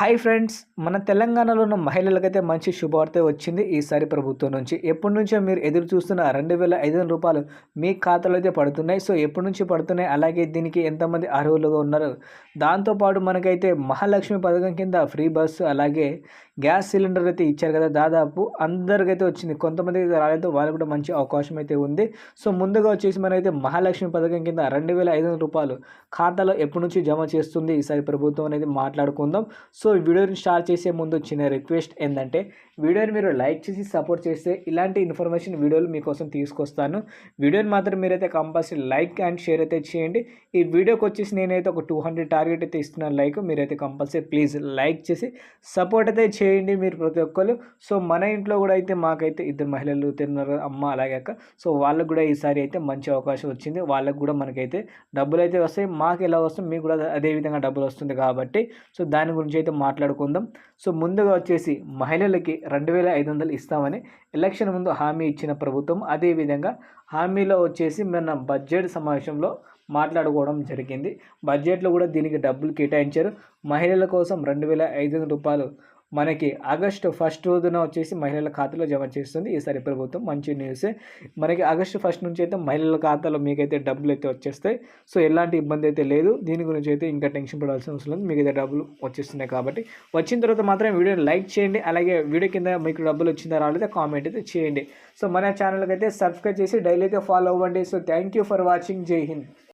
Hi friends మన తెలంగాణలో ఉన్న మహిళలకైతే మంచి శుభవార్త వచ్చింది ఈసారి ప్రభుత్వం నుంచి. ఎప్పటి నుంచో మీరు ఎదురు చూస్తున్న రెండు వేల ఐదు వందల రూపాయలు మీ ఖాతాలో అయితే పడుతున్నాయి. సో ఎప్పటి నుంచి పడుతున్నాయి? అలాగే దీనికి ఎంతమంది అర్హులుగా ఉన్నారు? దాంతోపాటు మనకైతే మహాలక్ష్మి పథకం కింద ఫ్రీ బస్సు అలాగే గ్యాస్ సిలిండర్ అయితే ఇచ్చారు కదా దాదాపు. అందరికైతే వచ్చింది. కొంతమందికి రాలేదు. వాళ్ళు కూడా మంచి అవకాశం అయితే ఉంది. సో ముందుగా వచ్చేసి మనైతే మహాలక్ష్మి పథకం కింద రెండు వేల ఐదు వందల రూపాయలు ఖాతాలో ఎప్పటి నుంచి జమ చేస్తుంది? ఈసారి ప్రభుత్వం అనేది మాట్లాడుకుందాం. సో సో వీడియోని స్టార్ట్ చేసే ముందు చిన్న రిక్వెస్ట్ ఏంటంటే వీడియోని మీరు లైక్ చేసి సపోర్ట్ చేస్తే ఇలాంటి ఇన్ఫర్మేషన్ వీడియోలు మీకోసం తీసుకొస్తాను. వీడియోని మాత్రం మీరైతే కంపల్సరీ లైక్ అండ్ షేర్ అయితే చేయండి. ఈ వీడియోకి వచ్చేసి నేనైతే ఒక టూ హండ్రెడ్ టార్గెట్ అయితే ఇస్తున్నాను లైక్. మీరైతే కంపల్సరీ ప్లీజ్ లైక్ చేసి సపోర్ట్ అయితే చేయండి మీరు ప్రతి ఒక్కరు. సో మన ఇంట్లో కూడా అయితే మాకైతే ఇద్దరు మహిళలు తిన్నారు అమ్మ అలాగే సో వాళ్ళకు కూడా ఈసారి అయితే మంచి అవకాశం వచ్చింది. వాళ్ళకు కూడా మనకైతే డబ్బులు అయితే వస్తాయి. మాకు ఎలా వస్తుంది? మీకు కూడా అదే విధంగా డబ్బులు వస్తుంది కాబట్టి. సో దాని గురించి అయితే మాట్లాడుకుందాం. సో ముందుగా వచ్చేసి మహిళలకి రెండు వేల ఐదు వందలు ఇస్తామని ఎలక్షన్ ముందు హామీ ఇచ్చిన ప్రభుత్వం. అదేవిధంగా హామీలో వచ్చేసి మన బడ్జెట్ సమావేశంలో మాట్లాడుకోవడం జరిగింది. బడ్జెట్లో కూడా దీనికి డబ్బులు కేటాయించారు. మహిళల కోసం రెండు వేల ఐదు వందల రూపాయలు మనకి ఆగస్టు ఫస్ట్ రోజున వచ్చేసి మహిళల ఖాతాలో జమ చేస్తుంది. ఈసారి ప్రభుత్వం మంచి న్యూసే మనకి ఆగస్టు ఫస్ట్ నుంచి అయితే మహిళల ఖాతాలో మీకైతే డబ్బులు అయితే వచ్చేస్తాయి. సో ఎలాంటి ఇబ్బంది అయితే లేదు. దీని గురించి అయితే ఇంకా టెన్షన్ పడాల్సిన అవసరం లేదు. మీకైతే డబ్బులు వచ్చేస్తున్నాయి కాబట్టి. వచ్చిన తర్వాత మాత్రం వీడియోని లైక్ చేయండి. అలాగే వీడియో కింద మీకు డబ్బులు వచ్చిందా రాలేదా కామెంట్ అయితే చేయండి. సో మన ఛానల్కి అయితే సబ్స్క్రైబ్ చేసి డైలీ అయితే ఫాలో అవ్వండి. So thank you for watching Jai Hind.